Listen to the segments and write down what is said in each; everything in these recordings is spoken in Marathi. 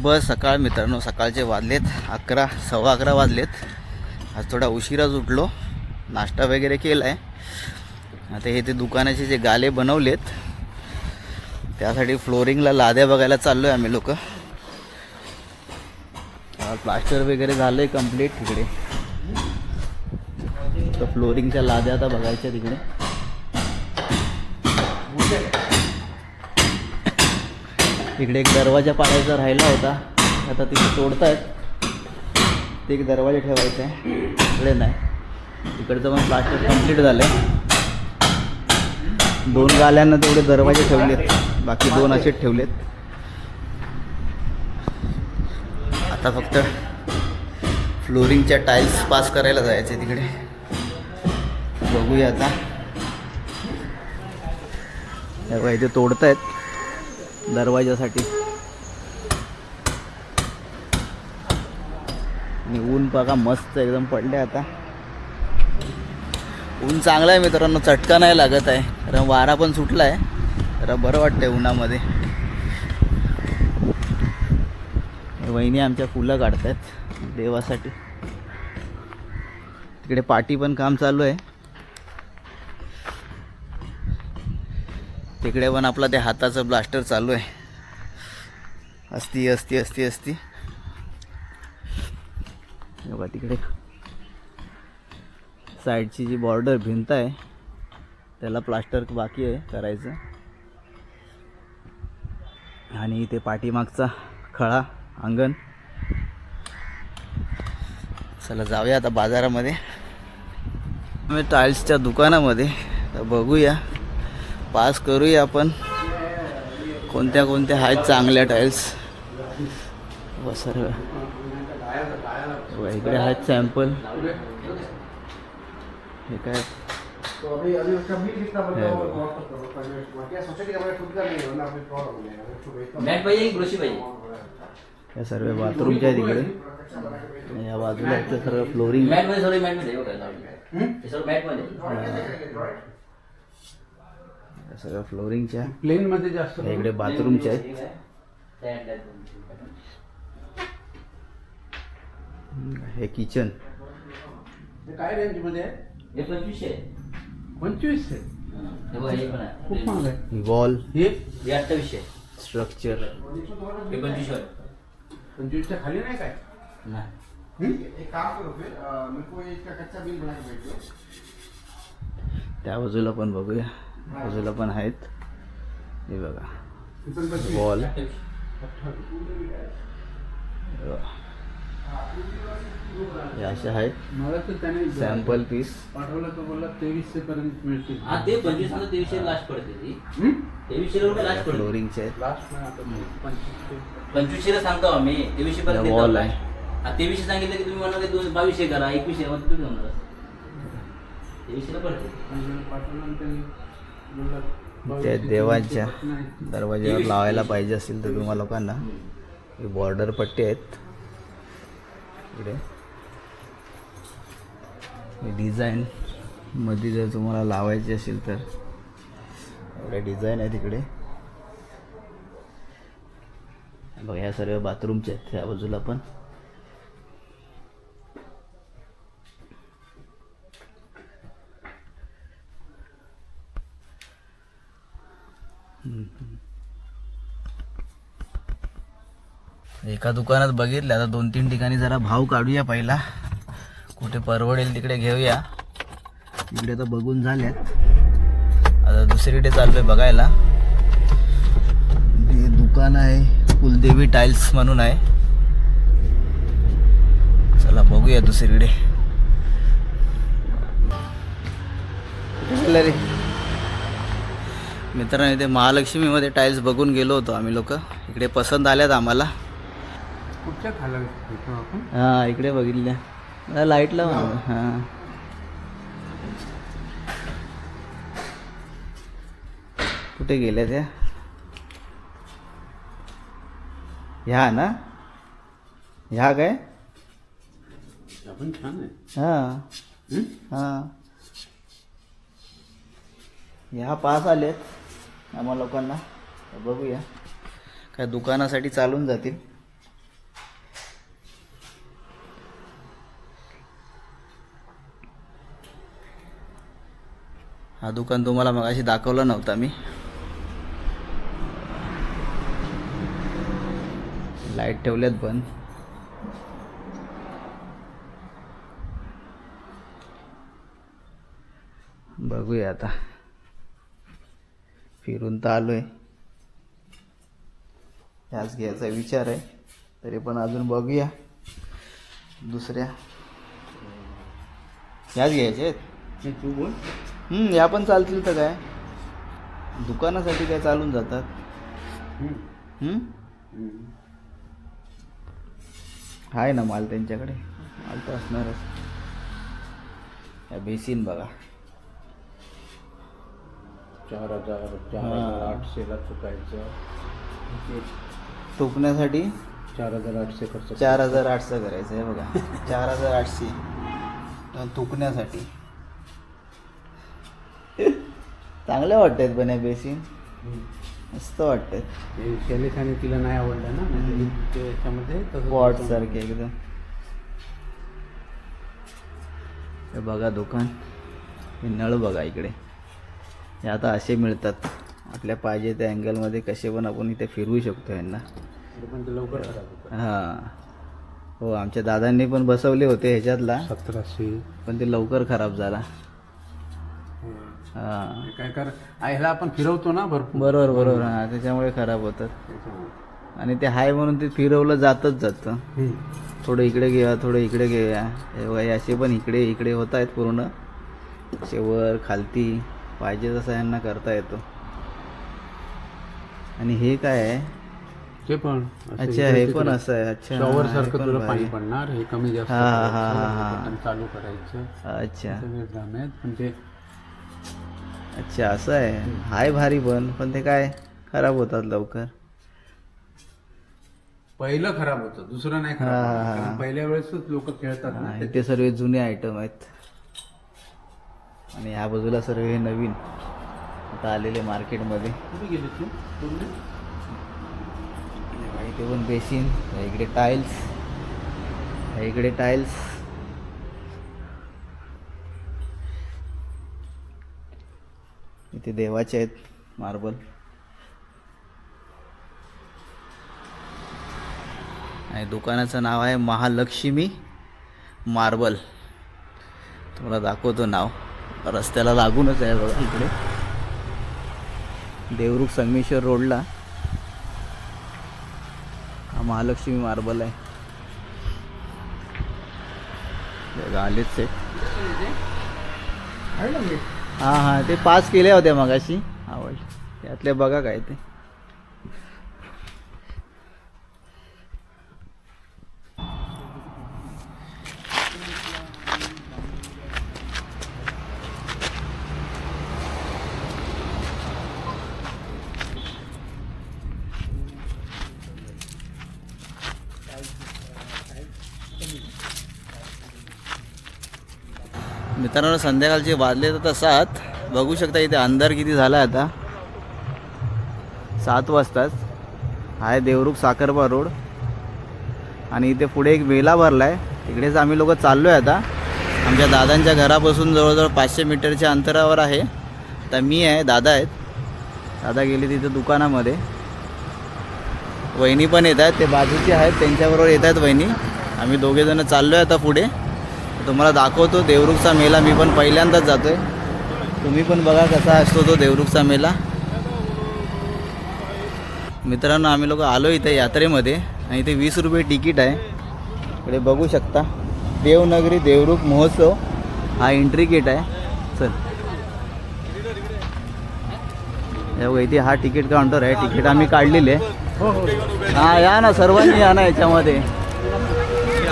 शुभ सकाळ मित्रांनो. सकाळचे वाजलेत अकरा सव्वा अकरा वाजलेत. आज थोडा उशिराच उठलो. नाश्ता वगैरे केला आहे आता हे ते दुकानाचे जे गाले बनवलेत त्यासाठी फ्लोरिंगला लाद्या बघायला चाललो आहे आम्ही लोक. प्लास्टर वगैरे झालं आहे कंप्लीट तिकडे. तर फ्लोरिंगच्या लाद्या आता बघायच्या तिकडे. तिकडे एक दरवाजा पाडायचा राहिला होता. आता तिथे तोडतायत. ते एक दरवाजा ठेवायचा. आहे इकडे नाही. इकडचं पण प्लास्टर कंप्लीट झालं आहे दोन गाल्यांना तेवढे दरवाजे ठेवलेत. बाकी दोन असेच ठेवलेत. आता फक्त फ्लोरिंगच्या टाईल्स पास करायला जायचे तिकडे. बघूया आता. हे बघा इथे तोडतायत. दरवाजासाठी आणि ऊन बघा मस्त एकदम पडले आता. ऊन चांगलं आहे मित्रांनो चटका नाही लागत आहे. कारण वारा पण सुटला आहे तर बरं वाटतंय उन्हामध्ये. वहिनी आमच्या फुलं काढतात देवासाठी. तिकडे पाठी पण काम चालू आहे. तिकडे पण आपला ते हाताचं ब्लास्टर चालू आहे. असती असती असती असती. बघा तिकडे. साईडची जी बॉर्डर भिंत आहे त्याला प्लास्टर बाकी आहे करायचं. आणि इथे पाठीमागचा खळा अंगण. चला जाऊया आता बाजारामध्ये. टाईल्सच्या दुकानामध्ये. तर बघूया. पास करूया आपण. कोणत्या कोणत्या आहेत चांगल्या टाईल्स व सर्व इकडे आहेत सॅम्पल हे काय? तो अभी अभी उसका बिल कितना बन है या सर्व बाथरूमच्या तिकडे आणि या बाजूला सर्व फ्लोरिंग मॅट हे मध्ये सर्व फ्लोरिंगच्या प्लेन मध्ये जास्त या इकडे बाथरूमच्या आहेत. हे किचन हे काय रेंजमध्ये आहे? हे पंचवीसशे आहे. पंचवीस आहे हे बघा, हे पण आहे. खूप महाग आहे. वॉल हे? हे अठ्ठावीसशे स्ट्रक्चर हे पंचवीसशे आहे. पंचवीसच्या खाली नाही काय? नाही. एक काम करो फिर अ, मेरे को इसका कच्चा बिल बना के भेजो त्या बाजूला पण बघूया. बाजूला पण आहेत हे बघा हे असे आहेत सॅम्पल पीस पाठवलं तर बोलला तेवीसशे पर्यंत मिळतील हा ते पंचवीस तेवीसशे लास्ट पडते ती हम्म? तेवीसशे रुपये लास्ट पडते फ्लोरिंगचे आहेत लास्ट नाही आता नाही. पंचवीसशे पंचवीसशे सांगतो आम्ही तेवीसशे पर्यंत. आहे. तेवीसशे सांगितलं की तुम्ही म्हणाल दोन बावीसशे करा एकवीसशे होणार. तेवीसशेला पडते पाठवलं त्या देवाच्या दरवाज्यावर लावायला पाहिजे असेल तर तुम्हा लोकांना. हे बॉर्डर पट्टी आहेत. इकडे. डिझाईन मध्ये जर तुम्हाला लावायची असेल तर. एवढे डिझाईन आहे तिकडे बघा ह्या सर्व बाथरूमच्या आहेत. त्या बाजूला पण. एका दुकानात बघितलं आता दोन तीन ठिकाणी जरा भाव काढूया पहिला. कुठे परवडेल तिकडे घेऊया. इकडे तर बघून झाल्यात आता दुसरीकडे चाललोय बघायला. ते दुकान आहे कुलदेवी टाईल्स म्हणून आहे. चला बघूया दुसरीकडे. रे? मित्रांनो इथे महालक्ष्मीमध्ये टाईल्स बघून गेलो होतो आम्ही लोक. इकडे पसंत आल्यात आम्हाला. कुठच्या खाला आपण? हा इकडे बघितल्या. लाइट लाव हा. कुठे गेल्या त्या? ह्या ना? ह्या काय? आपण छान आहे. हा? हा? ह्या पास आलेत. आम्हा लोकांना. बघूया. काय दुकानासाठी चालून जातील. हा दुकान तुम्हाला मग अशी दाखवला नव्हता मी. लाइट ठेवल्यात बंद बघूया आता. फिरून तर आलोय. ह्याच घ्यायचा विचार आहे. तरी पण अजून बघूया. दुसऱ्या. ह्याच घ्यायच्या आहेत. तू बोल. हम्म, या पण चालतील तर काय? दुकानासाठी काय चालून जातात? हम्म? आहे ना माल त्यांच्याकडे. माल तर असणारच. या बेसिन बघा. चार हजार चार. हजार आठशेला चुकायचं. टोकण्यासाठी चार हजार आठशे खर्च चार हजार आठशे करायचं आहे बघा. चार हजार आठशे. तुकण्यासाठी चांगल्या वाटतात पण या बेसिन. मस्त वाटतात. ते शैलेश आणि तिला नाही आवडलं ना? म्हणजे ते याच्यामध्ये तसं पॉट सारखे एकदम. हे बघा दुकान. हे नळ बघा इकडे. हे आता असे मिळतात. आपल्या पाहिजे त्या अँगलमध्ये कसे पण आपण इथे फिरवू शकतो यांना. होतं हां. हो आमच्या दादांनी पण बसवले होते ह्याच्यातला. सतराशे. पण ते लवकर खराब झाला. हां. हे. काय कर ह्याला आपण फिरवतो ना भरपूर. बरोबर बरोबर. हां त्याच्यामुळे खराब होतात. आणि ते हाय म्हणून ते फिरवलं जातच जातं. थोडं इकडे घेऊया थोडं इकडे घेऊया. हे हे असे पण इकडे इकडे होत आहेत पूर्ण. असे वर खालती. पाहिजे तसं यांना करता येतो. आणि हे काय आहे? ते पण अच्छा हे. पण असं आहे. अच्छा शॉवर हे सारखं तुला. पाणी पडणार हे कमी जास्त हा, हा, हा, हा, हा. बटन चालू करायचं. अच्छा. पण ते अच्छा असं आहे. हाय भारी पण पण ते काय खराब होतात लवकर. पहिलं खराब होतं दुसरं नाही खराब पहिल्या वेळेसच लोक खेळतात ना ते. सर्व जुने आयटम आहेत. आणि या बाजूला सर्व हे नवीन आता आलेले मार्केटमध्ये? इथे पण बेसिन इकडे टाईल्स इकडे टाईल्स इथे देवाचे आहेत मार्बल. आणि दुकानाचं नाव आहे महालक्ष्मी मार्बल. तुम्हाला दाखवतो नाव. रस्त्याला लागूनच आहे बघा इकडे. देवरुख संगमेश्वर रोडला. हा महालक्ष्मी मार्बल आहे. बघा, आलेच आहे. हां हां ते पास केल्या होत्या मगाशी. आवड त्यातले बघा काय ते. मित्रांनो संध्याकाळचे वाजले तर सात बघू शकता इथे अंधार किती झाला आहे आता. सात वाजताच. आहे देवरुख साखरबा रोड. आणि इथे पुढे एक मेला भरला आहे तिकडेच आम्ही लोक चाललो आहे आता. आमच्या दादांच्या घरापासून जवळजवळ पाचशे मीटरच्या अंतरावर आहे. तर मी आहे दादा आहेत. दादा गेले तिथे दुकानामध्ये. वहिनी पण येत आहेत. ते बाजूचे आहेत त्यांच्याबरोबर येत आहेत वहिनी. आम्ही दोघेजणं चाललो आहे आता पुढे. तुम्हाला दाखवतो देवरुखचा मेला मी पण पहिल्यांदाच जातोय. तुम्ही पण बघा कसा असतो तो देवरुखचा मेला. मित्रांनो आम्ही लोक आलो इथे यात्रेमध्ये आणि इथे वीस रुपये तिकीट आहे. इकडे बघू शकता. देवनगरी देवरुख महोत्सव हा एंट्री गेट आहे. चल. इथे हा तिकीट काउंटर आहे. तिकीट आम्ही काढलेले हा या ना सर्वांनी या ना याच्यामध्ये.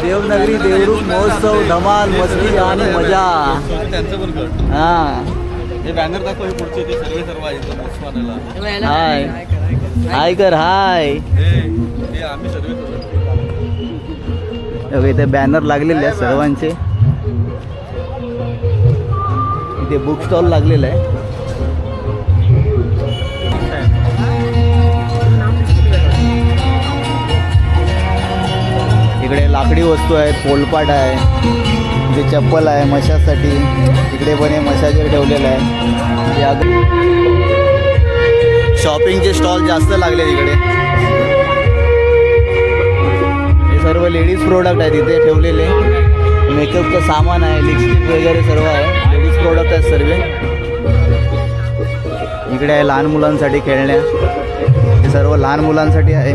देवनगरी देवरुख महोत्सव धमाल मस्ती आणि मजा. हा. हे बॅनर दाखव हे पुढचे ते सर्वे सर्व आहेत उस्मानाला हाय. हाय कर हाय हे आम्ही सर्वे इथे बॅनर लागलेले आहेत सर्वांचे. इथे बुक स्टॉल लागलेला आहे. इकडे लाकडी वस्तू आहेत पोलपाट आहे जे चप्पल आहे मशासाठी. इकडे पण हे मशाजर ठेवलेलं आहे. हे शॉपिंगचे स्टॉल जास्त लागले तिकडे हे सर्व लेडीज प्रोडक्ट आहेत इथे ठेवलेले. मेकअपचं सामान आहे लिपस्टिक वगैरे सर्व आहे. लेडीज प्रोडक्ट आहेत सर्व. इकडे आहे लहान मुलांसाठी खेळण्या. हे सर्व लहान मुलांसाठी आहे.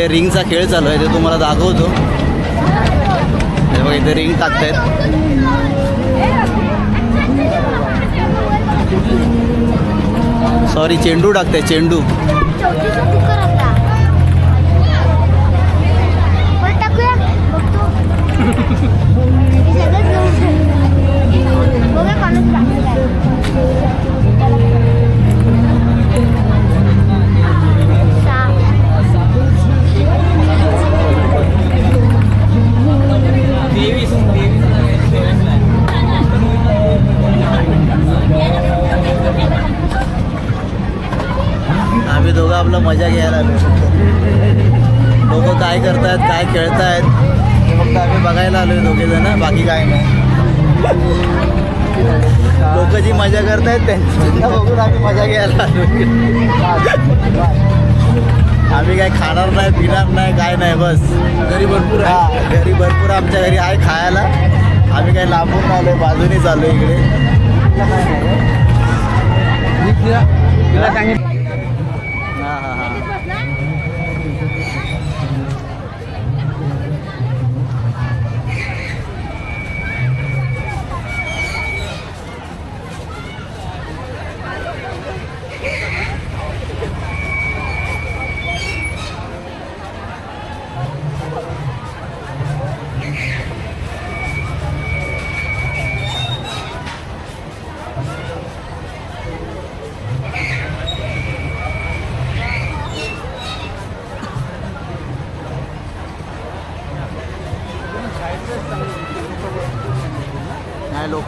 इकडे रिंगचा खेळ चालू आहे ते तुम्हाला दाखवतो. हे बघा इथे रिंग टाकतायत. सॉरी चेंडू टाकताय चेंडू. बघून आम्ही मजा घ्यायला आम्ही काय खाणार नाही पिणार नाही काय नाही बस. घरी भरपूर आहे. घरी भरपूर आमच्या घरी आहे खायला. आम्ही काय लांबून आलोय बाजूने चालू इकडे. हां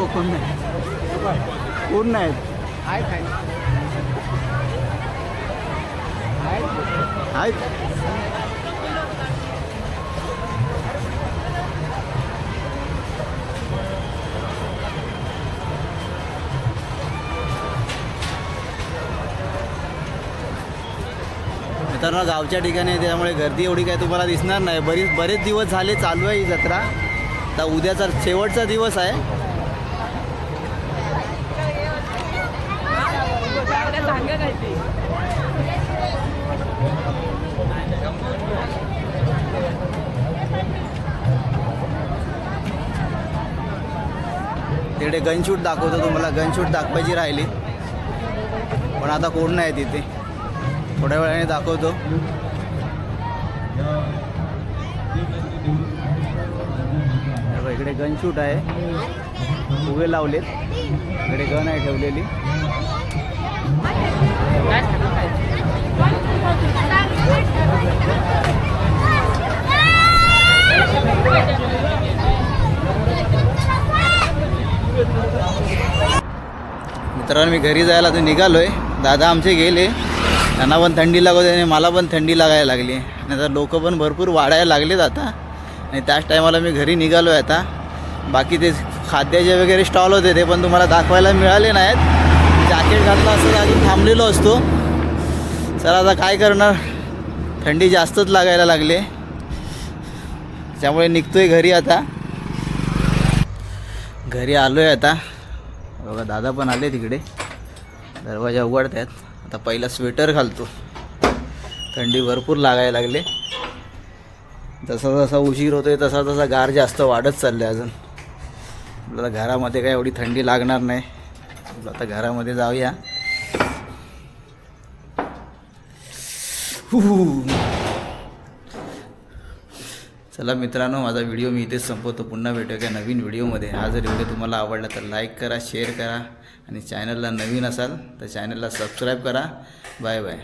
नाही कोण नाही. कोण नाहीत आहेत. मित्रांनो गावच्या ठिकाणी त्यामुळे गर्दी एवढी काय तुम्हाला दिसणार नाही. बरीच बरेच दिवस झाले चालू आहे ही जत्रा. तर उद्याचा शेवटचा दिवस आहे. तिकडे गनशूट दाखवतो तुम्हाला. गनशूट दाखवायची राहिली. पण आता कोण नाही तिथे. थोड्या वेळाने दाखवतो. इकडे गनशूट आहे. उभे लावलेत. इकडे गन आहे ठेवलेली. मित्रांनो मी घरी जायला तर निघालोय. दादा आमचे गेले. त्यांना पण थंडी लागत आणि मला पण थंडी लागायला लागली. आणि आता लोक पण भरपूर वाढायला लागलेत आता. आणि त्याच टायमाला मी घरी निघालो आहे आता. बाकी ते खाद्याचे वगैरे स्टॉल होते ते पण तुम्हाला दाखवायला मिळाले नाहीत. जॅकेट घातलं असतं अजून थांबलेलो असतो. चला आता काय करणार? थंडी जास्तच लागायला लागले. त्यामुळे निघतोय घरी आता. घरी आलो आहे आता. बघा दादा पण आले तिकडे. दरवाजा उघडत आहेत आता पहिला स्वेटर घालतो. थंडी भरपूर लागायला लागले. जसा जसा उशीर होतोय तसा तसा गार जास्त वाढत चालले अजून. आपल्याला घरामध्ये काय एवढी थंडी लागणार नाही. आता घरामध्ये जाऊया. हु. चला मित्रांनो माझा व्हिडिओ मी इथेच संपवतो. पुन्हा भेटूया का नवीन व्हिडिओमध्ये हा जर व्हिडिओ तुम्हाला आवडला तर लाईक करा शेअर करा. आणि चॅनलला नवीन असाल तर चॅनलला सबस्क्राईब करा. Bye bye